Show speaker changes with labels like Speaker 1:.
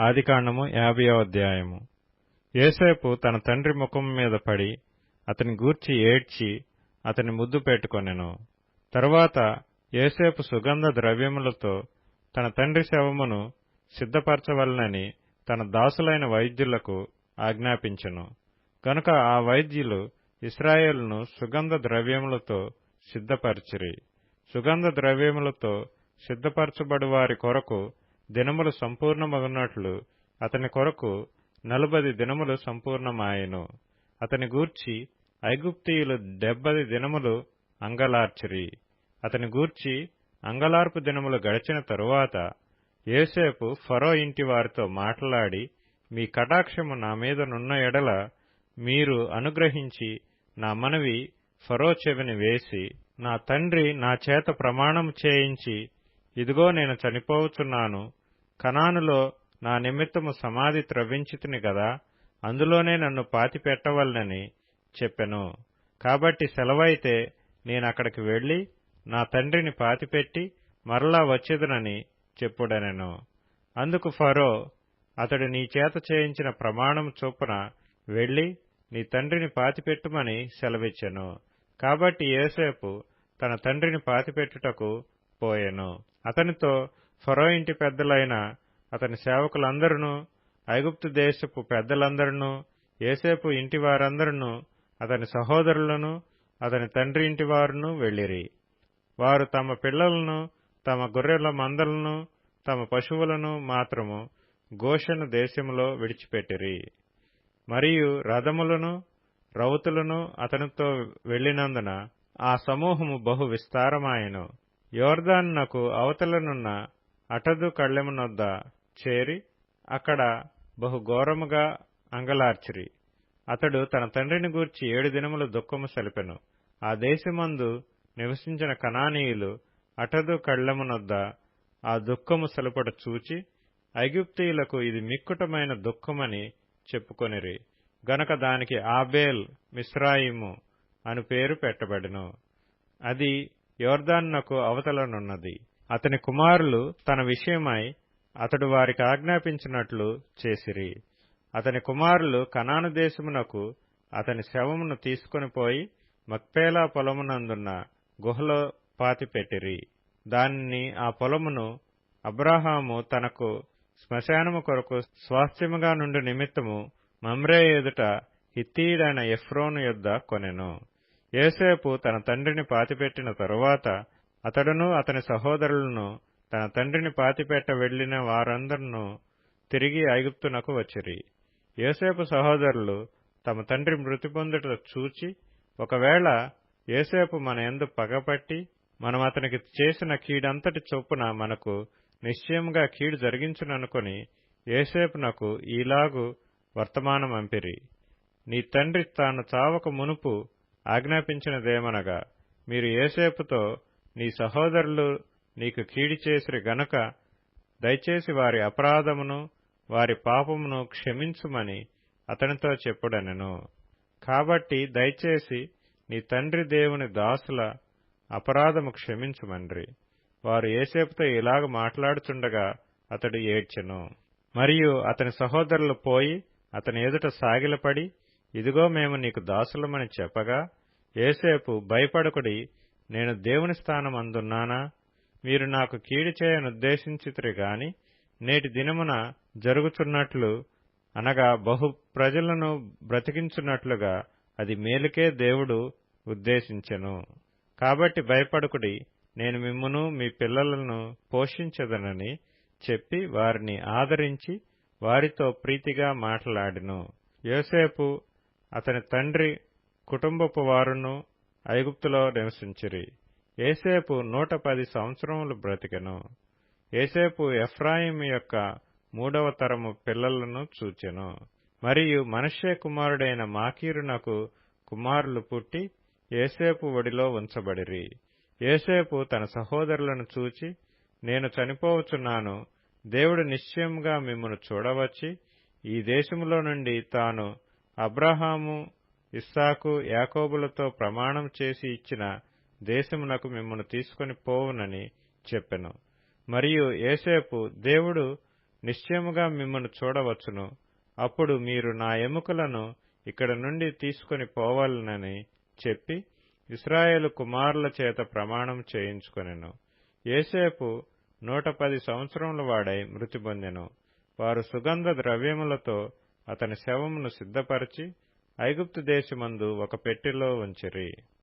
Speaker 1: ఆదికాండము యాభయో అధ్యాయము. ఏసేపు తన తండ్రి ముఖం మీద పడి అతని గూర్చి ఏడ్చి అతని ముద్దు పెట్టుకొనెను. తరువాత ఏసేపు సుగంధ ద్రవ్యములతో తన తండ్రి శవమును సిద్ధపరచవలనని తన దాసులైన వైద్యులకు ఆజ్ఞాపించెను. కనుక ఆ వైద్యులు ఇస్రాయేల్ను సుగంధ ద్రవ్యములతో సిద్ధపరచిరి. సుగంధ ద్రవ్యములతో సిద్ధపరచబడు వారి కొరకు దినములు సంపూర్ణమగునట్లు అతని కొరకు నలుబది దినములు సంపూర్ణమాయెను. అతని గూర్చి ఐగుప్తీయులు డెబ్బది దినములు అంగలార్చిరి. అతని గూర్చి అంగలార్పు దినములు గడిచిన తరువాత యోసేపు ఫరో ఇంటి వారితో మాట్లాడి మీ కటాక్షము నా మీద నున్న ఎడల మీరు అనుగ్రహించి నా మనవి ఫరో చెవిని వేసి నా తండ్రి నా చేత ప్రమాణం చేయించి ఇదిగో నేను చనిపోవుతున్నాను కనానులో నా నిమిత్తము సమాధి త్రవ్వించితిని గదా అందులోనే నన్ను పాతిపెట్టవలనని చెప్పెను. కాబట్టి సెలవైతే నేనక్కడికి వెళ్ళి నా తండ్రిని పాతిపెట్టి మరలా వచ్చేదనని చెప్పుడనెను. అందుకు ఫరో అతడు నీ చేత చేయించిన ప్రమాణం చొప్పున వెళ్ళి నీ తండ్రిని పాతిపెట్టుమని సెలవిచ్చెను. కాబట్టి యోసేపు తన తండ్రిని పాతిపెట్టుటకు పోయెను. అతనితో ఫరో ఇంటి పెద్దలైన అతని సేవకులందరూ ఐగుప్తు దేశపు పెద్దలందరూ ఏసేపు ఇంటి వారందరూ అతని సహోదరులను అతని తండ్రి ఇంటి వారును వెళ్ళిరి వారు తమ పిల్లలను తమ గొర్రెల మందలను తమ పశువులను మాత్రము గోషను దేశములో విడిచిపెట్టిరి. మరియు రథములను రౌతులను అతనితో వెళ్ళినందున ఆ సమూహము బహు విస్తారమాయను. యోర్దాన్నకు అవతలనున్న అటదు కళ్ళెమునొద్ద చేరి అక్కడ బహుఘోరముగా అంగలార్చిరి. అతడు తన తండ్రిని గూర్చి ఏడు దినములు దుఃఖము సలిపెను. ఆ దేశమందు నివసించిన కనానీయులు అటదు కళ్ళెమునొద్ద ఆ దుఃఖము సలుపట చూచి ఐగుప్తీయులకు ఇది మిక్కుటమైన దుఃఖమని చెప్పుకొనిరి. గనక దానికి ఆబేల్ మిస్రాయిము అను పేరు పెట్టబడెను. అది యోర్దాన్నకు అవతలనున్నది. అతని కుమారులు తన విషయమై అతడు వారికి ఆజ్ఞాపించినట్లు చేసిరి. అతని కుమారులు కనాను దేశమునకు అతని శవమును తీసుకొని పోయి మక్పేలా పొలమునందున్న గుహలో పాతిపెట్టిరి దానిని ఆ పొలమును అబ్రాహాము తనకు శ్మశానము కొరకు స్వాస్థ్యముగా నుండి నిమిత్తము మమ్రే ఎదుట హిత్తీయుడైన ఎఫ్రోను యొద్ద కొనెను. ఏసేపు తన తండ్రిని పాతిపెట్టిన తరువాత అతడును అతని సహోదరులను తన తండ్రిని పాతిపెట్ట వెళ్ళిన వారందరూ తిరిగి ఐగుప్తునకు వచ్చిరి. యోసేపు సహోదరులు తమ తండ్రి మృతి పొందుట చూచి ఒకవేళ యోసేపు మన ఎందు పగపట్టి మనం అతనికి చేసిన కీడంతటి చొప్పున మనకు నిశ్చయముగా కీడు జరిగించుననుకొని యోసేపునకు ఈలాగు వర్తమానమంపిరి నీ తండ్రి తాను చావక మునుపు ఆజ్ఞాపించినదేమనగా మీరు ఏసేపుతో నీ సహోదరులు నీకు కీడి చేసిరి గనుక దయచేసి వారి అపరాధమును వారి పాపమును క్షమించుమని అతనితో చెప్పుడనెను. కాబట్టి దయచేసి నీ తండ్రి దేవుని దాసుల అపరాధము క్షమించుమండ్రి వారు ఏసేపుతో ఇలాగ మాట్లాడుచుండగా అతడు ఏడ్చెను. మరియు అతని సహోదరులు పోయి అతని ఎదుట సాగిలపడి ఇదిగో మేము నీకు దాసులమని చెప్పగా ఏసేపు భయపడకుడి నేను దేవుని స్థానం అందున్నానా మీరు నాకు కీడు చేయనుద్దేశించితురు గాని నేటి దినమున జరుగుచున్నట్లు అనగా బహు ప్రజలను బ్రతికించున్నట్లుగా అది మేలుకే దేవుడు ఉద్దేశించెను. కాబట్టి భయపడకుడి నేను మిమ్మును మీ పిల్లలను పోషించదనని చెప్పి వారిని ఆదరించి వారితో ప్రీతిగా మాట్లాడిను. యోసేపు అతని తండ్రి కుటుంబపు వారును ఐగుప్తులో నివసించిరి. ఏసేపు నూట పది సంవత్సరములు బ్రతికెను. ఏసేపు ఎఫ్రాయిం యొక్క మూడవ తరము పిల్లలను చూచెను. మరియు మనషే కుమారుడైన మాకీరునకు కుమారులు పుట్టి ఏసేపు ఒడిలో ఉంచబడిరి. ఏసేపు తన సహోదరులను చూచి నేను చనిపోవచున్నాను దేవుడు నిశ్చయముగా మిమ్మను చూడవచ్చి ఈ దేశములో నుండి తాను అబ్రహాము ఇస్సాకు యాకోబులతో ప్రమాణం చేసి ఇచ్చిన దేశమునకు మిమ్మను తీసుకొని పోవునని చెప్పెను. మరియు ఏసేపు దేవుడు నిశ్చయముగా మిమ్మను చూడవచ్చును. అప్పుడు మీరు నా ఎముకలను ఇక్కడ నుండి తీసుకొని పోవాలనని చెప్పి ఇస్రాయేలు కుమారుల చేత ప్రమాణం చేయించుకొనెను. ఏసేపు నూట పది సంవత్సరముల వాడై మృతి పొందెను. వారు సుగంధ ద్రవ్యములతో అతని శవమును సిద్ధపరిచి ఐగుప్తు దేశమందు ఒక పెట్టెలో ఉంచిరి.